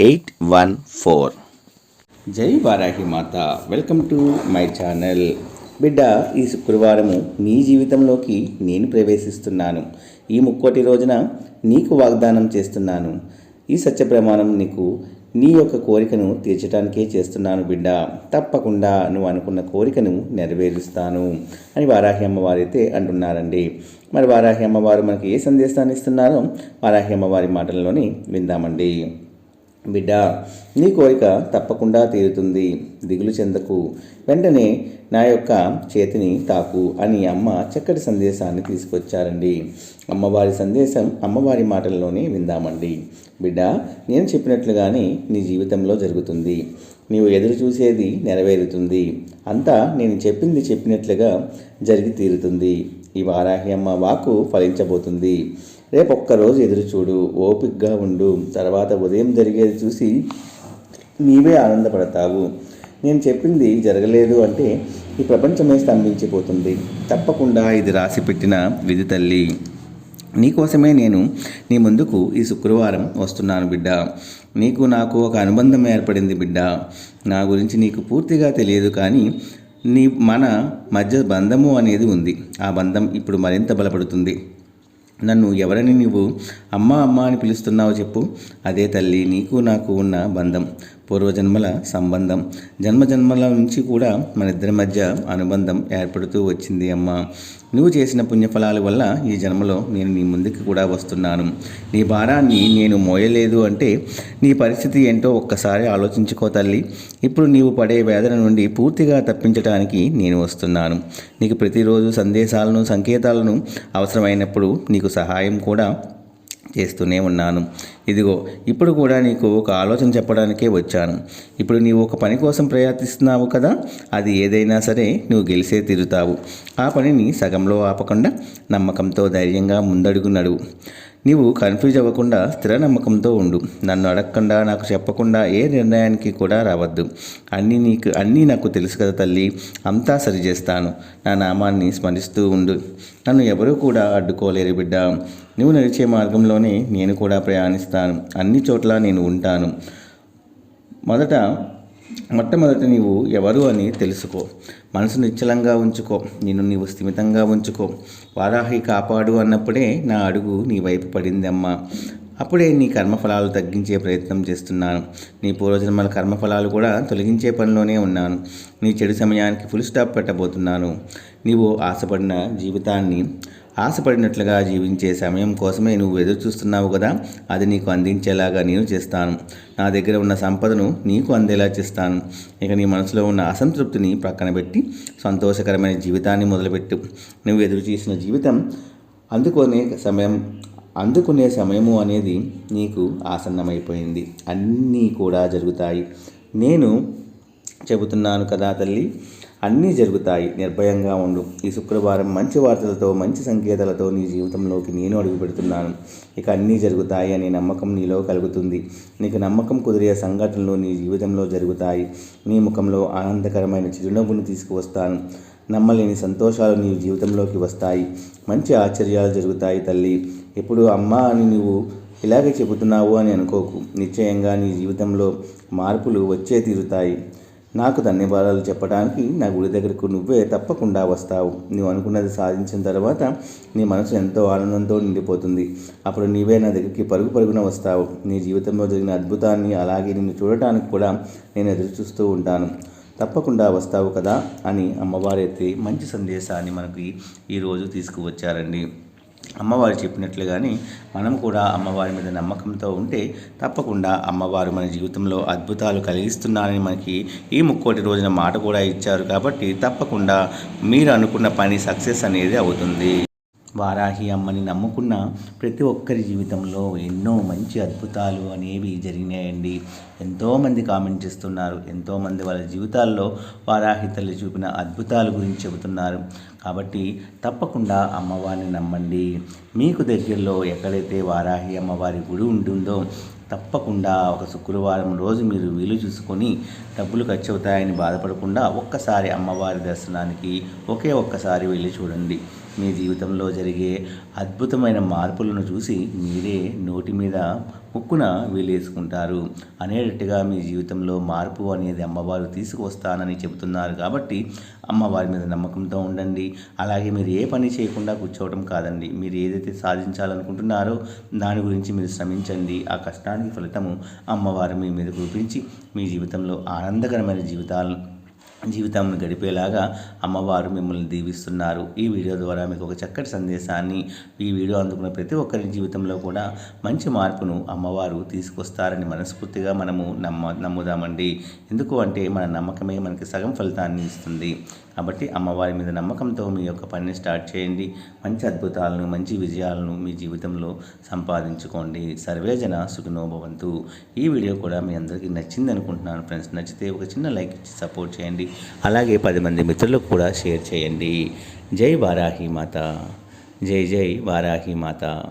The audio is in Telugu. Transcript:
eight one four. జై వారాహి మాత. Welcome to my channel. బిడ్డ ఈ శుక్రవారము నీ జీవితంలోకి నేను ప్రవేశిస్తున్నాను. ఈ ముక్కోటి రోజున నీకు వాగ్దానం చేస్తున్నాను. ఈ సత్య ప్రమాణం నీకు నీ యొక్క కోరికను తీర్చడానికే చేస్తున్నాను బిడ్డ. తప్పకుండా నువ్వు అనుకున్న కోరికను నెరవేరుస్తాను అని వారాహి అమ్మవారు అయితే అంటున్నారండి. మరి వారాహి అమ్మవారు మనకి ఏ సందేశాన్ని ఇస్తున్నారో వారాహి అమ్మవారి మాటల్లోని విందామండి. బిడ్డ నీ కోరిక తప్పకుండా తీరుతుంది. దిగులు చెందకు. వెంటనే నా యొక్క చేతిని తాకు అని అమ్మ చక్కటి సందేశాన్ని తీసుకొచ్చారండి. అమ్మవారి సందేశం అమ్మవారి మాటల్లోనే విందామండి. బిడ్డ నేను చెప్పినట్లుగానే నీ జీవితంలో జరుగుతుంది. నీవు ఎదురు చూసేది నెరవేరుతుంది. అంతా నేను చెప్పింది చెప్పినట్లుగా జరిగి తీరుతుంది. ఈ వారాహి అమ్మ వాకు ఫలించబోతుంది. రేపు ఒక్కరోజు ఎదురుచూడు ఓపికగా ఉండు. తర్వాత ఉదయం జరిగేది చూసి నీవే ఆనందపడతావు. నేను చెప్పింది జరగలేదు అంటే ఈ ప్రపంచమే స్తంభించిపోతుంది. తప్పకుండా ఇది రాసి పెట్టిన విధి తల్లి. నీకోసమే నేను నీ ముందుకు ఈ శుక్రవారం వస్తున్నాను బిడ్డ. నీకు నాకు ఒక అనుబంధం ఏర్పడింది బిడ్డ. నా గురించి నీకు పూర్తిగా తెలియదు కానీ నీ మన మధ్య బంధము అనేది ఉంది. ఆ బంధం ఇప్పుడు మరింత బలపడుతుంది. నన్ను ఎవరని నువ్వు అమ్మ అమ్మ అని పిలుస్తున్నావు చెప్పు. అదే తల్లి నీకు నాకు ఉన్న బంధం. పూర్వజన్మల సంబంధం. జన్మ జన్మల నుంచి కూడా మన ఇద్దరి మధ్య అనుబంధం ఏర్పడుతూ వచ్చింది అమ్మ. నువ్వు చేసిన పుణ్యఫలాల వల్ల ఈ జన్మలో నేను నీ ముందుకు కూడా వస్తున్నాను. నీ భారాన్ని నేను మోయలేదు అంటే నీ పరిస్థితి ఏంటో ఒక్కసారి ఆలోచించుకో తల్లి. ఇప్పుడు నీవు పడే వేదన నుండి పూర్తిగా తప్పించడానికి నేను వస్తున్నాను. నీకు ప్రతిరోజు సందేశాలను సంకేతాలను అవసరమైనప్పుడు నీకు సహాయం కూడా చేస్తూనే ఉన్నాను. ఇదిగో ఇప్పుడు కూడా నీకు ఒక ఆలోచన చెప్పడానికే వచ్చాను. ఇప్పుడు నీవు ఒక పని కోసం ప్రయత్నిస్తున్నావు కదా? అది ఏదైనా సరే నువ్వు గెలిసే తీరుతావు. ఆ పనిని సగంలో ఆపకుండా నమ్మకంతో ధైర్యంగా ముందడుగు నడువు. నీవు కన్ఫ్యూజ్ అవ్వకుండా స్థిర నమ్మకంతో ఉండు. నన్ను అడగకుండా నాకు చెప్పకుండా ఏ నిర్ణయానికి కూడా రావద్దు. అన్నీ నీకు అన్నీ నాకు తెలుసు కదా తల్లి. అంతా సరిచేస్తాను. నా నామాన్ని స్మరిస్తూ ఉండు. నన్ను ఎవరూ కూడా అడ్డుకోలేరు బిడ్డ. నువ్వు నడిచే మార్గంలోనే నేను కూడా ప్రయాణిస్తాను. అన్ని చోట్ల నేను ఉంటాను. మొదట మొట్టమొదట నీవు ఎవరు అని తెలుసుకో. మనసు నిశ్చలంగా ఉంచుకో. నిన్ను నీవు స్థిమితంగా ఉంచుకో. వారాహి కాపాడు అన్నప్పుడే నా అడుగు నీ వైపు పడిందమ్మా. అప్పుడే నీ కర్మఫలాలు తగ్గించే ప్రయత్నం చేస్తున్నాను. నీ పూర్వజన్మల కర్మఫలాలు కూడా తొలగించే పనిలోనే ఉన్నాను. నీ చెడు సమయానికి ఫుల్ స్టాప్ పెట్టబోతున్నాను. నీవు ఆశపడిన జీవితాన్ని ఆశపడినట్లుగా జీవించే సమయం కోసమే నువ్వు ఎదురు చూస్తున్నావు కదా అది నీకు అందించేలాగా నేను చేస్తాను. నా దగ్గర ఉన్న సంపదను నీకు అందేలా చేస్తాను. ఇక నీ మనసులో ఉన్న అసంతృప్తిని ప్రక్కన పెట్టి సంతోషకరమైన జీవితాన్ని మొదలుపెట్టు. నువ్వు ఎదురు చూసిన జీవితం అందుకునే సమయం అందుకునే సమయము అనేది నీకు ఆసన్నమైపోయింది. అన్నీ కూడా జరుగుతాయి. నేను చెబుతున్నాను కదా తల్లి. అన్నీ జరుగుతాయి. నిర్భయంగా ఉండు. ఈ శుక్రవారం మంచి వార్తలతో మంచి సంకేతాలతో నీ జీవితంలోకి నేను అడుగు పెడుతున్నాను. ఇక అన్నీ జరుగుతాయి అనే నమ్మకం నీలో కలుగుతుంది. నీకు నమ్మకం కుదిరే సంఘటనలు నీ జీవితంలో జరుగుతాయి. నీ ముఖంలో ఆనందకరమైన చిరునవ్వును తీసుకువస్తాను. నమ్మలేని సంతోషాలు నీ జీవితంలోకి వస్తాయి. మంచి ఆశ్చర్యాలు జరుగుతాయి తల్లి. ఎప్పుడు అమ్మా అని నువ్వు ఇలాగే చెబుతున్నావు అని అనుకోకు. నిశ్చయంగా నీ జీవితంలో మార్పులు వచ్చే తీరుతాయి. నాకు ధన్యవాదాలు చెప్పడానికి నా గుడి దగ్గరకు నువ్వే తప్పకుండా వస్తావు. నువ్వు అనుకున్నది సాధించిన తర్వాత నీ మనసు ఎంతో ఆనందంతో నిండిపోతుంది. అప్పుడు నీవే నా దగ్గరికి పరుగు పరుగున వస్తావు. నీ జీవితంలో జరిగిన అద్భుతాన్ని అలాగే నిన్ను చూడటానికి కూడా నేను ఎదురు చూస్తూ ఉంటాను. తప్పకుండా వస్తావు కదా అని అమ్మవారైతే మంచి సందేశాన్ని మనకి ఈరోజు తీసుకువచ్చారండి. అమ్మవారు చెప్పినట్లుగానే మనం కూడా అమ్మవారి మీద నమ్మకంతో ఉంటే తప్పకుండా అమ్మవారు మన జీవితంలో అద్భుతాలు కలిగిస్తున్నారని మనకి ఈ ముక్కోటి రోజున మాట కూడా ఇచ్చారు కాబట్టి తప్పకుండా మీరు అనుకున్న పని సక్సెస్ అనేది అవుతుంది. వారాహి అమ్మని నమ్ముకున్న ప్రతి ఒక్కరి జీవితంలో ఎన్నో మంచి అద్భుతాలు అనేవి జరిగినాయండి. ఎంతోమంది కామెంట్ చేస్తున్నారు. ఎంతోమంది వాళ్ళ జీవితాల్లో వారాహి తల్లి చూపిన అద్భుతాల గురించి చెబుతున్నారు. కాబట్టి తప్పకుండా అమ్మవారిని నమ్మండి. మీకు దగ్గరలో ఎక్కడైతే వారాహి అమ్మవారి గుడి ఉంటుందో తప్పకుండా ఒక శుక్రవారం రోజు మీరు వీలు చూసుకొని డబ్బులు ఖర్చు అవుతాయని బాధపడకుండా ఒక్కసారి అమ్మవారి దర్శనానికి ఒకే ఒక్కసారి వెళ్ళి చూడండి. మీ జీవితంలో జరిగే అద్భుతమైన మార్పులను చూసి మీరే నోటి మీద ముక్కున వీలేసుకుంటారు. అనేటట్టుగా మీ జీవితంలో మార్పు అనేది అమ్మవారు తీసుకువస్తానని చెబుతున్నారు కాబట్టి అమ్మవారి మీద నమ్మకంతో ఉండండి. అలాగే మీరు ఏ పని చేయకుండా కూర్చోవడం కాదండి. మీరు ఏదైతే సాధించాలనుకుంటున్నారో దాని గురించి మీరు శ్రమించండి. ఆ కష్టానికి ఫలితము అమ్మవారు మీ మీద కురిపించి మీ జీవితంలో ఆనందకరమైన జీవితాలను జీవితాన్ని గడిపేలాగా అమ్మవారు మిమ్మల్ని దీవిస్తున్నారు. ఈ వీడియో ద్వారా మీకు ఒక చక్కటి సందేశాన్ని ఈ వీడియో అందుకున్న ప్రతి ఒక్కరి జీవితంలో కూడా మంచి మార్పును అమ్మవారు తీసుకొస్తారని మనస్ఫూర్తిగా మనము నమ్మ నమ్ముదామండి. ఎందుకు అంటే మన నమ్మకమే మనకి సగం ఫలితాన్ని ఇస్తుంది. కాబట్టి అమ్మవారి మీద నమ్మకంతో మీ యొక్క పనిని స్టార్ట్ చేయండి. మంచి అద్భుతాలను మంచి విజయాలను మీ జీవితంలో సంపాదించుకోండి. సర్వేజన సుఖనోభవంతు ఈ వీడియో కూడా మీ అందరికీ నచ్చింది అనుకుంటున్నాను ఫ్రెండ్స్. నచ్చితే ఒక చిన్న లైక్ ఇచ్చి సపోర్ట్ చేయండి. అలాగే పది మంది మిత్రులకు కూడా షేర్ చేయండి. జై వారాహి మాత. జై జై వారాహి మాత.